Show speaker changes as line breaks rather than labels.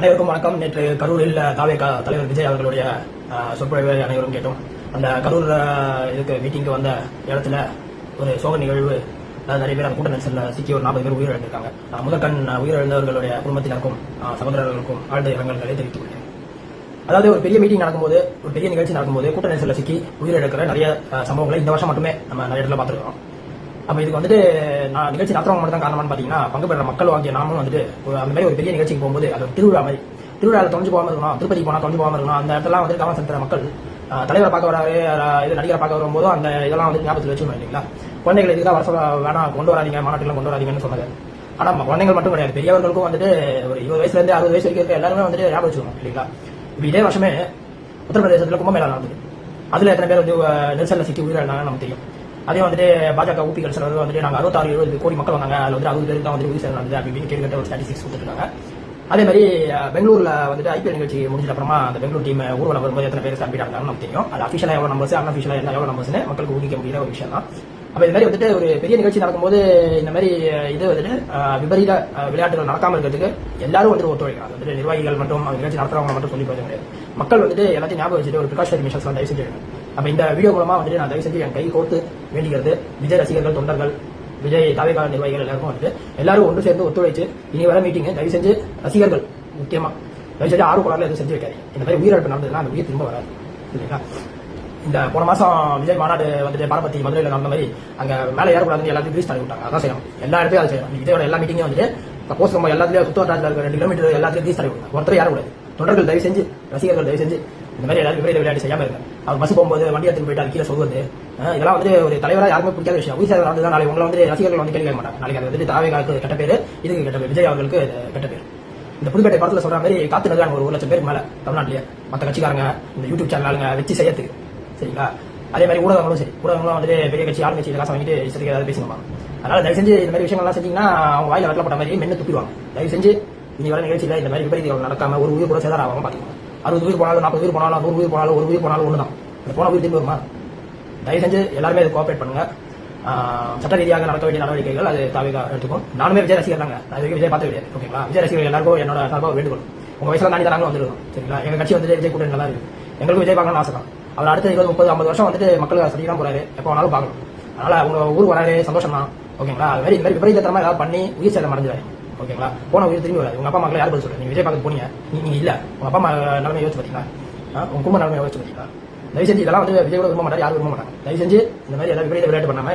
அனைவருக்கும் வணக்கம். நேற்று கரூரில் தாவேகா தலைவர் விஜய் அவர்களுடைய சொற்பொழிவை அனைவரும் கேட்டோம். அந்த கரூர் இதுக்கு மீட்டிங்க்கு வந்த இடத்துல ஒரு சோக நிகழ்வு அதாவது நிறைய பேர் அந்த கூட்ட நெரிசலில் சிக்கி ஒரு நாற்பது பேர் உயிரிழந்திருக்காங்க. முதற்கண் உயிரிழந்தவர்களுடைய குடும்பத்தினருக்கும் சகோதரர்களுக்கும் ஆழ்ந்த இரங்கல்களை தெரிவித்துக் கொள்கிறேன். அதாவது ஒரு பெரிய மீட்டிங் நடக்கும்போது ஒரு பெரிய நிகழ்ச்சி நடக்கும்போது கூட்ட நெரிசலில் சிக்கி உயிரிழக்கிற நிறைய சம்பவங்களை இந்த வருஷம் மட்டுமே நம்ம நிறைய இடத்துல பார்த்துருக்கோம். அப்ப இதுக்கு வந்துட்டு நான் நிகழ்ச்சி நடத்துறவங்க மட்டும் தான் காரணம்னு பாத்தீங்கன்னா பங்கு பெற மக்கள் வாங்கிய நாமும் வந்துட்டு ஒரு அந்த மாதிரி ஒரு பெரிய நிகழ்ச்சிக்கு போகும்போது அது திருவிழா மாதிரி. திருவிழாவில் தொலைஞ்சு போகாம இருக்கணும் திருப்பதி போனா தொலைஞ்சு போகாம இருக்கணும் அந்த இடத்துல வந்து கவனம் செலுத்துற மக்கள் தலைவரை பார்க்க வராரு இது நடிகரை பார்க்க வரும்போது அந்த இதெல்லாம் வந்து ஞாபகத்தில் வச்சுக்கணும் இல்லைங்களா? குழந்தைகளை இதுதான் வர சொல்ல வேணாம் கொண்டு வராதிங்க மாநாட்டில் கொண்டு வராதீங்கன்னு சொன்னது ஆனால் நம்ம குழந்தைகள் மட்டும் கிடையாது பெரியவர்களுக்கும் வந்துட்டு ஒரு இருபது வயசுலேருந்து அறுபது வயசு வரைக்கும் இருக்க எல்லாருமே வந்துட்டு ஞாபகம் வச்சுக்கணும் இல்லைங்களா? இப்போ இதே வருஷமே உத்தரப்பிரதேசத்தில் கும்பமேளா நடந்தது. அதில் எத்தனை பேர் வந்து நெரிசலில் சிக்கி உயிரிழந்தாங்கன்னு நமக்கு தெரியும். அதே வந்துட்டு பாஜக ஊபிகள் சிலர் வந்துட்டு நாங்கள் அறுபத்தாறு எழுபது கோடி மக்கள் வந்தாங்க. அதில் வந்து அறுபது பேருக்கு தான் வந்து உயிர் சேதம் நடந்தது அப்படி கேட்டு ஒரு ஸ்டாட்டிஸ்டிக்ஸ் கொடுத்துருக்காங்க. அதே மாதிரி பெங்களூரில் வந்துட்டு ஐபிஎல் நிகழ்ச்சி முடிஞ்ச அப்புறமா அந்த பெங்களூர் டீம் ஊர்வலம் வரும்போது எத்தனை பேர் ஸ்டாம்பிட் நமக்கு தெரியும். அது அஃபிஷியலாக எவ்வளோ நம்பர்ஸ் அன்அஃபிஷியலாக என்ன எவ்வளோ நம்பர்ஸ்னு மக்களுக்கு ஊகிக்க முடியல ஒரு விஷயம் தான். அப்போ இது மாதிரி வந்துட்டு ஒரு பெரிய நிகழ்ச்சி நடக்கும்போது இந்த மாதிரி இது வந்துட்டு விபரீத விளையாட்டுகள் நடக்காமல் இருக்கிறதுக்கு எல்லாரும் வந்துட்டு ஒத்துழைக்கிறாங்க. வந்துட்டு நிர்வாகிகள் மட்டும் அந்த நிகழ்ச்சி நடத்துறவங்க மட்டும் சொல்லி போயிருக்காங்க மக்கள் வந்துட்டு எல்லாத்தையும் ஞாபகம் வச்சுட்டு ஒரு ப்ரிகாஷனரி மெஷர்ஸ் தயவு செஞ்சு நம்ம இந்த வீடியோ மூலமா வந்துட்டு நான் தயவு செஞ்சு என் கை கோர்த்து வேண்டிக்கிறது. விஜய் ரசிகர்கள் தொண்டர்கள் விஜய் தாவேகால நிர்வாகிகள் எல்லாருக்கும் வந்துட்டு எல்லாரும் ஒன்று சேர்ந்து ஒத்துழைச்சு இனி வர மீட்டிங் தயவு செஞ்சு ரசிகர்கள் முக்கியமா தயவு செஞ்சு ஆறு குளர்ல எதுவும் செஞ்சு வைக்காதீங்க இந்த மாதிரி உயிரிழப்பு நடந்ததுன்னா அந்த உயிர் திரும்ப வராது. இல்லைங்களா இந்த போன மாசம் விஜய் மாநாடு வந்துட்டு பாரபத்தி மதுரையில் நடந்த மாதிரி அங்க மேல ஏறக்கூடாதுன்னு எல்லாத்தையும் கிரீஸ் தள்ளி விட்டாங்க. அதான் செய்யணும். எல்லா இடத்தையும் அதை செய்யணும். விஜயோட எல்லா மீட்டிங்கும் வந்துட்டு சப்போஸ் நம்ம எல்லாத்துலயும் சுத்தவட்டாரத்தில் இருக்க ரெண்டு கிலோமீட்டர் எல்லாத்தையும் கிரீஸ் தள்ளி விட்டாங்க ஒருத்தர் ஏறக்கூடாது. தொண்டர்கள் தயவு செஞ்சு ரசிகர்கள் தயவு செஞ்சு இந்த மாதிரி எல்லாரும் விபரீத விளையாட்டு செய்யாம இருங்க. அவர் பஸ் போகும்போது வண்டி எடுத்துட்டு போயிட்டு கீழே சொல்வது இதெல்லாம் வந்து ஒரு தலைவராக யாருமே பிடிக்காத விஷயம். உயிர் சேதம் வந்து நாளைக்கு உங்களை வந்து ரசிகர்கள் வந்து கேள்வி கேட்க மாட்டாங்க. நாளைக்கு அது வந்துட்டு தாவேகாவுக்கு கெட்ட பேர் இதுக்கு கெட்ட பேர் விஜய் அவர்களுக்கு கெட்ட பேர். இந்த புதுப்பேட்டை படத்துல சொல்ற மாதிரி காத்து நிறுவனம் ஒரு ஒரு லட்சம் பேர் மேலே தமிழ்நாட்டிலேயே. மற்ற கட்சிக்காரங்க இந்த யூடியூப் சேனல் வச்சு செய்யறதுக்கு. சரிங்களா? அதே மாதிரி ஊடகங்களும் சரி. ஊடகங்களும் வந்து பெரிய கட்சி ஆளுங்கட்சி கட்சி காசு வாங்கிட்டு இஷ்டத்துக்கு ஏதாவது பேசுவாங்க அதனால தயவு செஞ்சு இந்த மாதிரி விஷயங்கள்லாம் செஞ்சீங்கன்னா அவங்க வாயில வெட்டப்பட்ட மாதிரி மென்னு துப்பிடுவாங்க. தயவு செஞ்சு இனி வர நிகழ்ச்சியில் இந்த மாதிரி விபரீதங்கள் நடக்காம ஒரு உயிர் கூட சேதாரம் ஆகாம பாத்துக்கோங்க. அறுபது பேர் போனாலும் நாற்பது பேர் போனாலும் நூறு பேர் போனாலும் ஒரு பேர் போனாலும் ஒண்ணுதான். இந்த போன உயிர் திரும்பி வருமா? தயவு செஞ்சு எல்லாருமே அதை கோஆபரேட் பண்ணுங்க. சட்ட ரீதியாக நடக்க வேண்டிய நடவடிக்கைகள் அது தாவிகா எடுத்துக்கும். நானுமே விஜய் ரசிகர் தாங்க நான் வரைக்கும் விஜய் பார்த்து கிடையாது ஓகேங்களா? விஜய் ரசிகர்கள் எல்லாருக்கும் என்னோட சார்பாக வேண்டுகோள். உங்க வயசுல தாண்டி நாங்களும் வந்துருக்கோம் சரிங்களா? எங்க கட்சி வந்துட்டு விஜய் கூட்டணி நல்லா இருக்கு. எங்களுக்கும் விஜய் பார்க்கணும்னு ஆசை தான் அவர் அடுத்த இருபது முப்பது ஐம்பது வருஷம் வந்துட்டு மக்கள் சந்திக்கலாம் போறாரு. எப்போ வேணாலும் பார்க்கணும் அதனால உங்க ஊர் வராரு சந்தோஷம் தான் ஓகேங்களா? அது மாதிரி இந்த மாதிரி விபரீதத்தனமா ஏதாவது பண்ணி உயிர் சேதம் அடைஞ்சிடாரு ஓகேங்களா? போன உயிர் திரும்பி வராது உங்க அப்பா மக்கள் யார் பதில் சொல்றீங்க நீங்க விஜய் பார்க்க போனீங்க நீங்க இல்ல. உங்க அப்பா அம்மா நிலைமை யோசிச்சு பாத்தீங்களா? உங்க குடும்ப நிலைமை யோசிச்சு பாத்தீங்களா? தயவு செஞ்சு இதெல்லாம் வந்து விஜய் கூட விரும்ப மாட்டாரு யாரும் விரும்ப மாட்டாங்க. தயவு செஞ்சு இந்த மாதிரி ஏதாவது விபரீத விளையாட்டு பண்ணாம